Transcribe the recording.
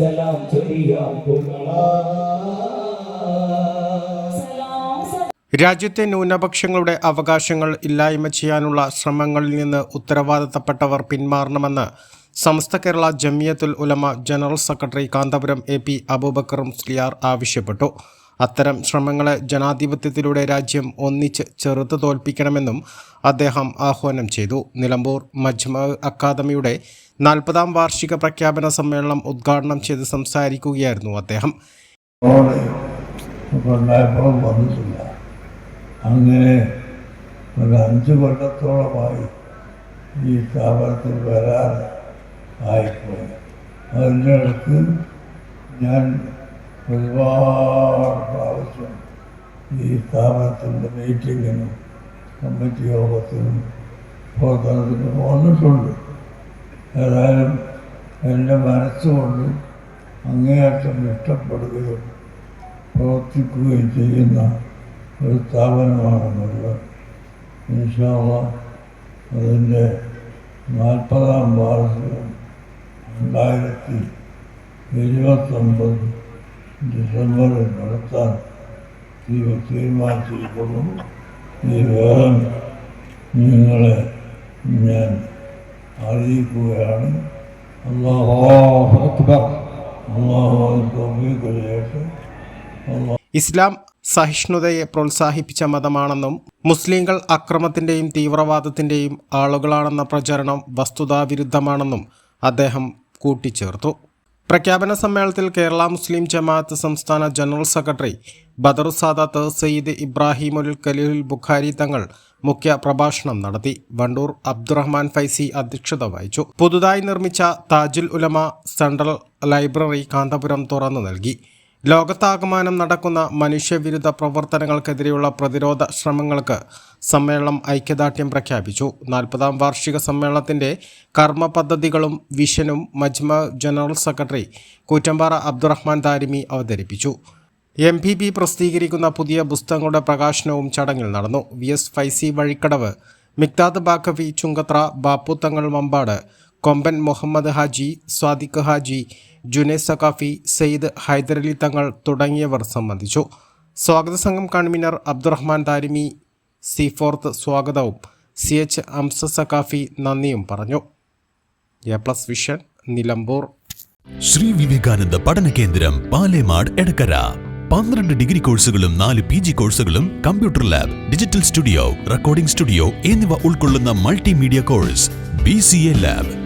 സലാം രാജ്യത്തെ ന്യൂനപക്ഷങ്ങളുടെ അവകാശങ്ങൾ ഇല്ലായ്മ ചെയ്യാനുള്ള ശ്രമങ്ങളിൽ നിന്ന് ഉത്തരവാദിത്തപ്പെട്ടവർ പിന്മാറണമെന്ന് Samastha Kerala Jamiyyathul Ulama general secretary Kanthapuram A P Abubakar Musliyar ആവശ്യപ്പെട്ടു. അത്തരം ശ്രമങ്ങളെ ജനാധിപത്യത്തിലൂടെ രാജ്യം ഒന്നിച്ച് ചെറുത്തു തോൽപ്പിക്കണമെന്നും അദ്ദേഹം ആഹ്വാനം ചെയ്തു. നിലമ്പൂർ മജ്മ അക്കാദമിയുടെ നാൽപ്പതാം വാർഷിക പ്രഖ്യാപന സമ്മേളനം ഉദ്ഘാടനം ചെയ്ത് സംസാരിക്കുകയായിരുന്നു അദ്ദേഹം. അങ്ങനെ ഒരു അഞ്ച് കൊല്ലത്തോളമായി ഈ സ്ഥാപനത്തിൽ വരാതെ ആയിപ്പോയി. അതിന്റെ ഇടയ്ക്ക് ഞാൻ ഒരുപാട് പ്രാവശ്യം ഈ സ്ഥാപനത്തിന്റെ മീറ്റിങ്ങിനും കമ്മിറ്റി യോഗത്തിനും പ്രവർത്തനത്തിനും വന്നിട്ടുണ്ട്. ഏതായാലും എന്റെ മനസ്സുകൊണ്ട് അങ്ങേയറ്റം ഇഷ്ടപ്പെടുകയും പ്രവർത്തിക്കുകയും ചെയ്യുന്ന ഒരു സ്ഥാപനമാണെന്നുള്ളത് ഇൻഷാള്ള അതിന്റെ നാൽപ്പതാം വാർഷികം രണ്ടായിരത്തി ഇരുപത്തൊമ്പത് ഡിസംബറിൽ നടത്താൻ തീരുമാനിച്ചിരിക്കുന്നു. ഈ വേഗം നിങ്ങളെ ഞാൻ അറിയിക്കുകയാണ്. ഇസ്ലാം സഹിഷ്ണുതയെ പ്രോത്സാഹിപ്പിച്ച മതമാണെന്നും മുസ്ലിങ്ങൾ അക്രമത്തിന്റെയും തീവ്രവാദത്തിന്റെയും ആളുകളാണെന്ന പ്രചരണം വസ്തുതാവിരുദ്ധമാണെന്നും അദ്ദേഹം കൂട്ടിച്ചേർത്തു. പ്രഖ്യാപന സമ്മേളനത്തിൽ കേരള മുസ്ലിം ജമാഅത്ത് സംസ്ഥാന ജനറൽ സെക്രട്ടറി ബദറു സാദാത്ത് സയ്യിദ് ഇബ്രാഹിമുൽ ഖലീൽ ബുഖാരി തങ്ങൾ മുഖ്യ പ്രഭാഷണം നടത്തി. വണ്ടൂർ അബ്ദുറഹ്മാൻ ഫൈസി അധ്യക്ഷത വഹിച്ചു. പുതുതായി നിർമ്മിച്ച താജുൽ ഉലമ സെൻട്രൽ ലൈബ്രറി കാന്തപുരം തുറന്നു നൽകി. ലോകത്താകമാനം നടക്കുന്ന മനുഷ്യവിരുദ്ധ പ്രവർത്തനങ്ങൾക്കെതിരെയുള്ള പ്രതിരോധ ശ്രമങ്ങൾക്ക് സമ്മേളനം ഐക്യദാർഢ്യം പ്രഖ്യാപിച്ചു. നാൽപ്പതാം വാർഷിക സമ്മേളനത്തിന്റെ കർമ്മ പദ്ധതികളും വിഷനും മജ്മ ജനറൽ സെക്രട്ടറി കൂറ്റമ്പാറ അബ്ദുറഹ്മാൻ താരിമി അവതരിപ്പിച്ചു. എം പി ബി പ്രസിദ്ധീകരിക്കുന്ന പുതിയ പുസ്തകങ്ങളുടെ പ്രകാശനവും ചടങ്ങിൽ നടന്നു. വി എസ് ഫൈസി വഴിക്കടവ് മിക്താദ് ബാക്കവി ചുങ്കത്ര ബാപ്പുത്തങ്ങൾ മമ്പാട് കൊമ്പൻ മുഹമ്മദ് ഹാജി സ്വാദിഖ് ഹാജി ജുനൈസ് സഖാഫി സെയ്ദ് ഹൈദരലി തങ്ങൾ തുടങ്ങിയവർ സംബന്ധിച്ചു. സ്വാഗത സംഘം convener Abdurahman Tharimi C fourth സ്വാഗതവും സി എച്ച് അംസ സഖാഫി നന്ദിയും പറഞ്ഞു. A plus vision Nilambur. Shri Vivekananda Padana Kendram Palemad Edakkara. പന്ത്രണ്ട് ഡിഗ്രി കോഴ്സുകളും നാല് പി ജി കോഴ്സുകളും computer lab digital studio recording studio എന്നിവ ഉൾക്കൊള്ളുന്ന multimedia course B C A lab.